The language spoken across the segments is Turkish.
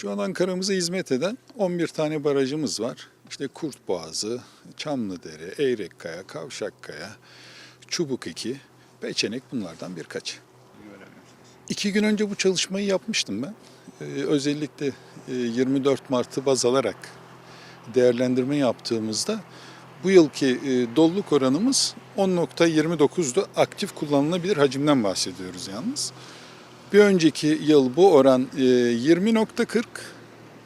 Şu an Ankara'mıza hizmet eden 11 tane barajımız var. İşte Kurtboğazı, Çamlıdere, Eyrekkaya, Kavşakkaya, Çubuk 2, Peçenek bunlardan birkaç. İki gün önce bu çalışmayı yapmıştım ben. Ee, özellikle e, 24 Mart'ı baz alarak değerlendirme yaptığımızda bu yılki e, doluluk oranımız 10.29'du. Aktif kullanılabilir hacimden bahsediyoruz yalnız. Bir önceki yıl bu oran e, 20.40.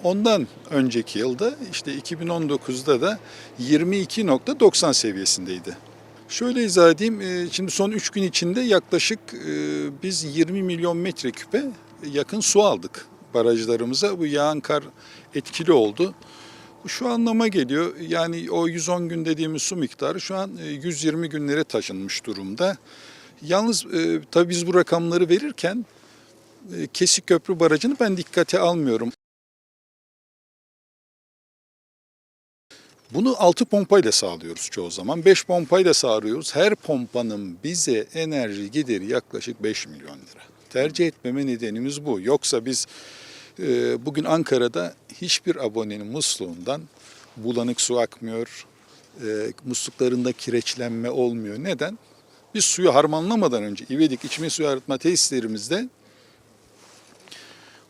Ondan önceki yılda işte 2019'da da 22.90 seviyesindeydi. Şöyle izah edeyim. e, Şimdi son 3 gün içinde yaklaşık e, biz 20 milyon metreküpe yakın su aldık barajlarımıza. Bu yağan kar etkili oldu. Şu anlama geliyor. Yani o 110 gün dediğimiz su miktarı şu an e, 120 günlere taşınmış durumda. Yalnız e, tabii biz bu rakamları verirken e, Kesik Köprü Barajı'nı ben dikkate almıyorum. Bunu 6 pompayla sağlıyoruz çoğu zaman. 5 pompayla sağlıyoruz. Her pompanın bize enerji gideri yaklaşık 5 milyon lira. Tercih etmeme nedenimiz bu. Yoksa biz e, bugün Ankara'da hiçbir abonenin musluğundan bulanık su akmıyor. E, musluklarında kireçlenme olmuyor. Neden? Biz suyu harmanlamadan önce İvedik içme suyu arıtma tesislerimizde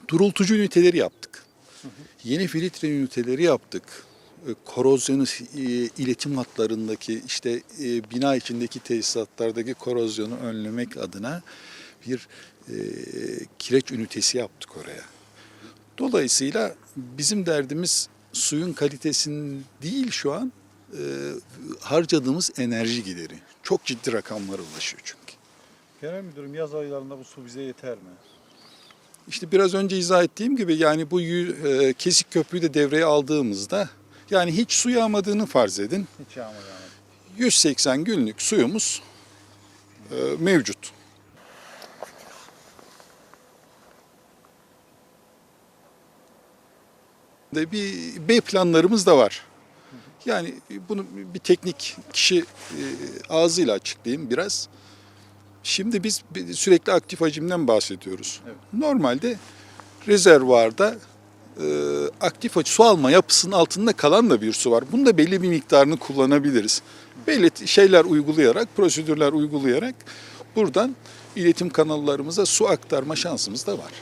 durultucu üniteleri yaptık. Yeni filtre üniteleri yaptık. E, Korozyonu e, iletim hatlarındaki işte e, bina içindeki tesisatlardaki korozyonu önlemek adına bir kireç ünitesi yaptık oraya. Dolayısıyla bizim derdimiz suyun kalitesinin değil şu an e, harcadığımız enerji gideri. Çok ciddi rakamlara ulaşıyor çünkü. Genel müdürüm yaz aylarında bu su bize yeter mi? İşte biraz önce izah ettiğim gibi yani bu e, kesik köprüyü de devreye aldığımızda yani hiç su yağmadığını farz edin. Hiç yağmur yağmadı. 180 günlük suyumuz e, mevcut. De bir B planlarımız da var. Yani bunu bir teknik kişi e, ağzıyla açıklayayım biraz. Şimdi biz sürekli aktif hacimden bahsediyoruz. Evet. Normalde rezervuarda e, aktif hacim, su alma yapısının altında kalan da bir su var. Bunun da belli bir miktarını kullanabiliriz. Belli şeyler uygulayarak, prosedürler uygulayarak buradan iletim kanallarımıza su aktarma şansımız da var.